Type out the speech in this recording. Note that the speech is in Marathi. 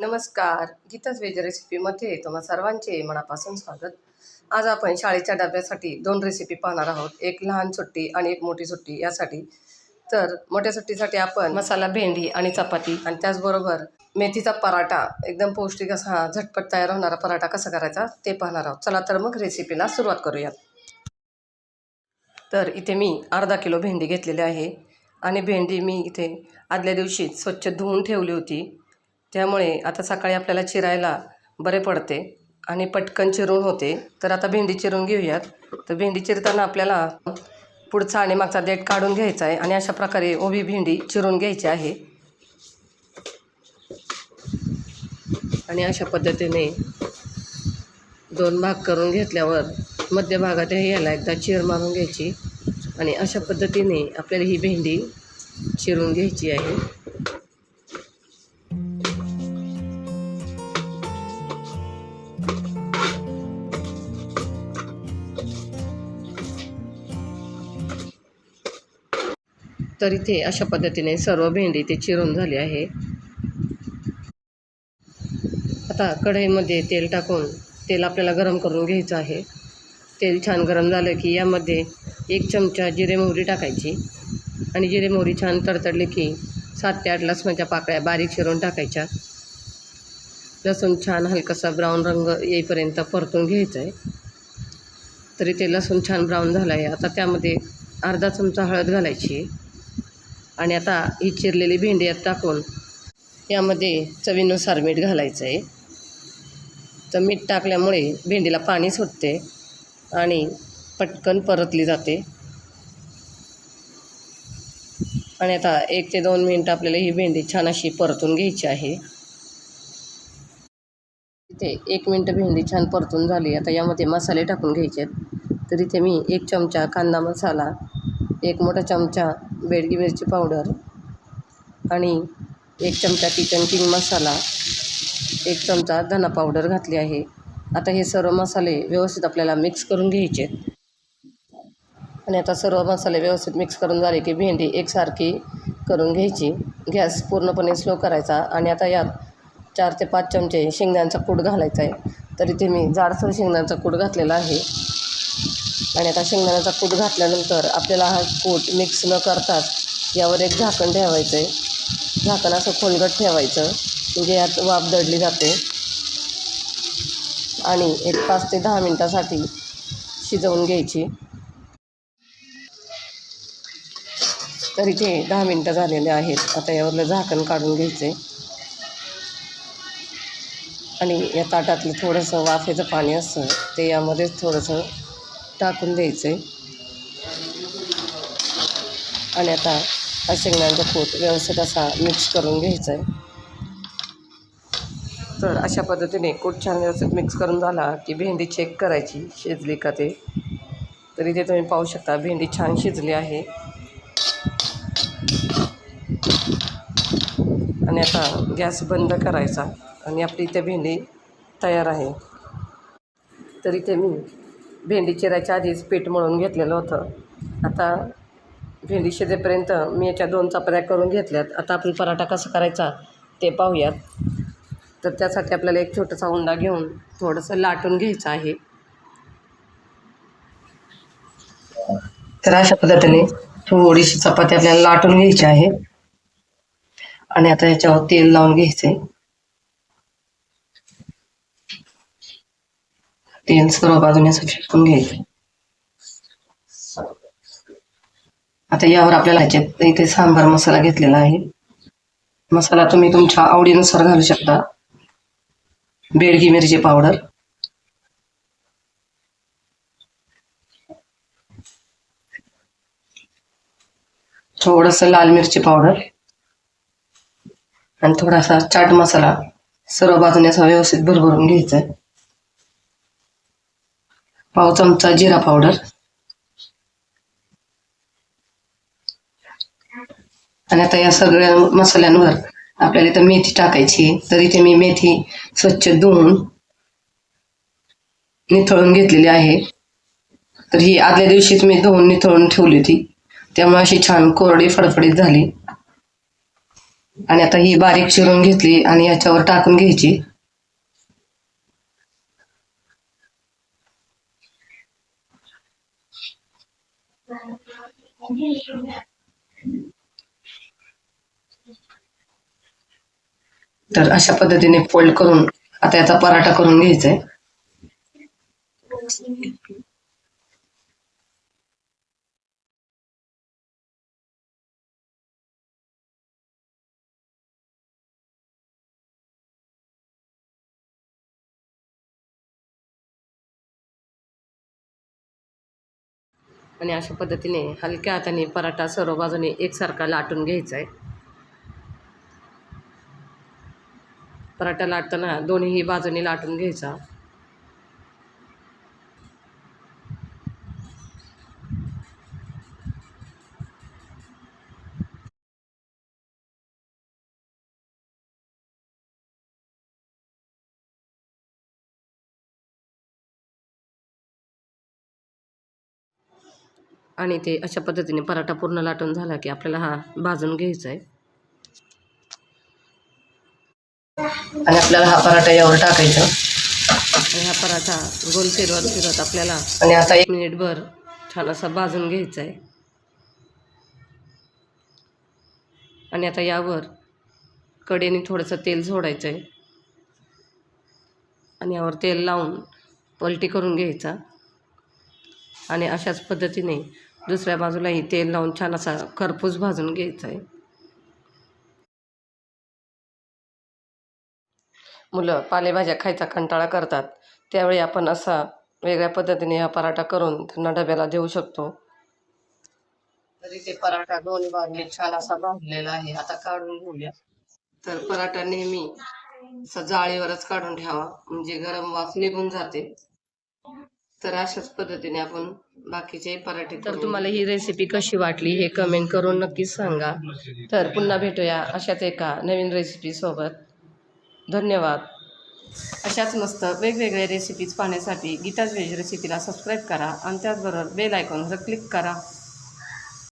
नमस्कार. गीताच वेज रेसिपीमध्ये तुम्हा सर्वांचे मनापासून स्वागत. आज आपण शाळेच्या डब्यासाठी दोन रेसिपी पाहणार आहोत. एक लहान सुट्टी आणि एक मोठी सुट्टी यासाठी. तर मोठ्या सुट्टीसाठी आपण मसाला भेंडी आणि चपाती आणि त्याचबरोबर मेथीचा पराठा एकदम पौष्टिक असा झटपट तयार होणारा पराठा कसा करायचा ते पाहणार आहोत. चला तर मग रेसिपीला सुरुवात करूयात. तर इथे मी अर्धा किलो भेंडी घेतलेली आहे आणि भेंडी मी इथे आदल्या दिवशी स्वच्छ धुवून ठेवली होती. त्यामुळे आता सकाळी आपल्याला चिरायला बरे पडते आणि पटकन चिरून होते. तर आता भेंडी चिरून घेऊयात. तर भेंडी चिरताना आपल्याला पुढचा आणि मागचा देठ काढून घ्यायचा आहे आणि अशा प्रकारे उभी भेंडी चिरून घ्यायची आहे. आणि अशा पद्धतीने दोन भाग करून घेतल्यावर मध्यभागात याला एकदा चिर मारून घ्यायची. आणि अशा पद्धतीने आपल्याला ही भेंडी चिरून घ्यायची आहे. तर इथे अशा पद्धतीने सर्व भेंडी ते चिरून झाली आहे. आता कढईमध्ये तेल टाकून तेल आपल्याला गरम करून घ्यायचं आहे. तेल छान गरम झालं की यामध्ये एक चमचा जिरे मोहरी टाकायची आणि जिरे मोहरी छान तडतडली की सात ते आठ लसणाच्या पाकळ्या बारीक चिरून टाकायच्या. लसूण छान हलकासा ब्राऊन रंग येईपर्यंत परतून घ्यायचं आहे तरी ते लसूण छान ब्राऊन झालं आहे आता त्यामध्ये अर्धा चमचा हळद घालायची. आणि आता ही चिरलेली भेंडी यात टाकून यामध्ये चवीनुसार मीठ घालायचं आहे तर मीठ टाकल्यामुळे भेंडीला पाणी सुटते आणि पटकन परतली जाते. आणि आता एक ते दोन मिनटं आपल्याला ही भेंडी छान अशी परतून घ्यायची आहे. इथे एक मिनटं भेंडी छान परतून झाली. आता यामध्ये मसाले टाकून घ्यायचे आहेत तर इथे मी एक चमचा कांदा मसाला एक मोठा चमचा बेडगी मिरची पावडर आणि एक चमचा किचन किंग मसाला एक चमचा धना पावडर घातली आहे. आता हे सर्व मसाले व्यवस्थित आपल्याला मिक्स करून घ्यायचे आहेत. आणि आता सर्व मसाले व्यवस्थित मिक्स करून झाले की भेंडी एकसारखी करून घ्यायची. गॅस पूर्णपणे स्लो करायचा आणि आता यात चार ते पाच चमचे शेंगदाण्याचा कूट घालायचा आहे. तर इथे मी जाडसर शेंगदाण्याचा कूट घातलेला आहे. आणि आता शेंगदाण्याचा कूट घातल्यानंतर आपल्याला हा कूट मिक्स न करताच यावर एक झाकण ठेवायचं आहे झाकण असं खोलगट ठेवायचं म्हणजे यात वाफ दडली जाते. आणि एक पाच ते दहा मिनटासाठी शिजवून घ्यायची. तर इथे दहा मिनटं झालेले आहेत. आता यावरलं झाकण काढून घ्यायचं आणि या ताटातलं थोडंसं वाफेचं पाणी असतं ते यामध्येच थोडंसं टाकून द्यायचं. आहे आणि आता हा शेंगदाण्याचा पोट व्यवस्थित असा मिक्स करून घ्यायचा आहे. तर अशा पद्धतीने कोट छान व्यवस्थित मिक्स करून झाला की भेंडी चेक करायची शिजली का ते. तर इथे तुम्ही पाहू शकता भेंडी छान शिजली आहे. आणि आता गॅस बंद करायचा आणि आपली इथे भेंडी तयार आहे. तर इथे मी भेंडी चिरायच्या आधीच पीठ मळून घेतलेलं होतं. आता भेंडी शिजेपर्यंत मी याच्या दोन चपात्या करून घेतल्यात. आता आपण पराठा कसा करायचा ते पाहूयात. तर त्यासाठी आपल्याला एक छोटासा उंडा घेऊन थोडंसं लाटून घ्यायचं आहे. तर अशा पद्धतीने थोडीशी चपाती आपल्याला लाटून घ्यायची आहे. आणि आता याच्यावर तेल लावून घ्यायचं आहे तेल सर्व बाजूने असं फिरकून घ्यायचं. आता यावर आपल्याला ह्याच्यात इथे सांबार मसाला घेतलेला आहे. मसाला तुम्ही तुमच्या आवडीनुसार घालू शकता. बेडगी मिरची पावडर. थोडस लाल मिरची पावडर. आणि थोडासा चाट मसाला. सर्व बाजूने असा व्यवस्थित भरभरून घ्यायचा आहे. पाव चमचा जिरा पावडर. आणि आता या सगळ्या मसाल्यांवर आपल्याला इथं मेथी टाकायची. तर इथे मी मेथी स्वच्छ धुवून निथळून घेतलेली आहे. तर ही आदल्या दिवशीच मी धुवून निथळून ठेवली होती. त्यामुळे अशी छान कोरडी फडफडीत झाली. आणि आता ही बारीक चिरून घेतली आणि याच्यावर टाकून घ्यायची. तर अशा पद्धतीने फोल्ड करून आता याचा पराठा करून घ्यायचा आहे आणि अशा पद्धतीने हलक्या हाताने पराठा सर्व बाजूने एकसारखा लाटून घ्यायचा आहे. पराठा लाटताना दोन्ही बाजूने लाटून घ्यायचा. आणि ते अशा पद्धतीने पराठा पूर्ण लाटून झाला की आपल्याला हा भाजून घ्यायचा आहे. आणि आपल्याला हा पराठा यावर टाकायचा. आणि हा पराठा गोल फिरवत फिरवत आपल्याला आणि आता एक मिनिटभर छान असा भाजून घ्यायचा आहे. आणि आता यावर कडेने थोडंसं तेल सोडायचं आहे. आणि यावर तेल लावून पलटी करून घ्यायचा. आणि अशाच पद्धतीने दुसऱ्या बाजूलाही तेल लावून छान असा खरपूस भाजून घ्यायचा आहे मुलं पालेभाज्या खायचा कंटाळा करतात. त्यावेळी आपण असा वेगळ्या पद्धतीने हा पराठा करून त्यांना डब्याला देऊ शकतो. तरी ते पराठा दोन बाजूने छान असा भाजलेला आहे. आता काढून घेऊया. तर पराठा नेहमी असा जाळीवरच काढून ठेवा. म्हणजे गरम वाफ निघून जाते. तर अशाच पद्धतीने आपण बाकीचे पराठे तर तुम्हाला ही रेसिपी कशी वाटली हे कमेंट करून नक्कीच सांगा. तर पुन्हा भेटूया अशाच एका नवीन रेसिपी सोबत. धन्यवाद. अशाच मस्त वेगवेगळ्या रेसिपीज पाहण्यासाठी गीताज व्हेज रेसिपीला सबस्क्राईब करा आणि त्याचबरोबर बेल आयकॉनवर क्लिक करा.